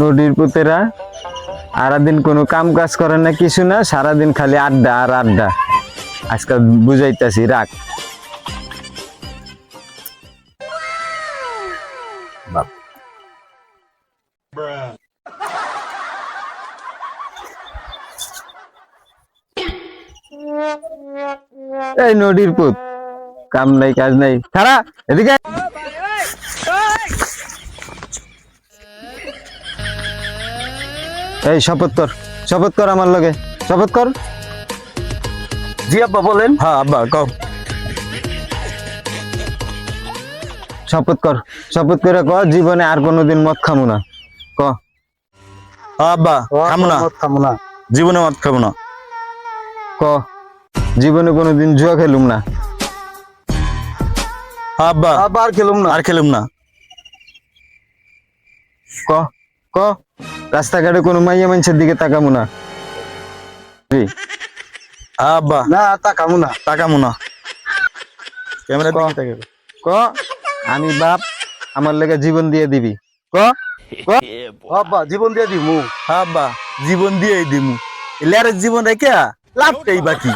নদীর পুতেরা, সারাদিন কোনো কাম কাজ করে না, কিছু না, সারাদিন খালি আড্ডা আর আড্ডা। আজকাল বুঝাইতাছি, রাখ। এই নদীর পুত। কাম নাই কাজ নাই। খারা এদিকে এই শপথ কর শপথ কর আমার লগে। শপথ কর। জি আব্বা বলেন। হ্যাঁ আব্বা কও। শপথ কর শপথ করে ক জীবনে আর কোনোদিন মদ খামু না। ক। আব্বা খামো না। খামো না। জীবনে মদ খাব না। ক। জীবনে কোনোদিন জুয়া খেলুম না। আব্বা। আবার খেলুম না। আর খেলুম না। ক ক। রাস্তাঘাটে কোনো মাইয়া মানুষের দিকে তাকামু না। জি, আব্বা। না তা খামো না। তাকামো না। ক্যামেরা দিকে তাকাবে। ক। আমি বাপ আমার লেগে জীবন দিয়ে দিবি। ক? ক? আব্বা জীবন দিয়ে দিমু। আব্বা জীবন দিয়েই দিমু। এলার জীবন রেখে লাভটাই বাকি।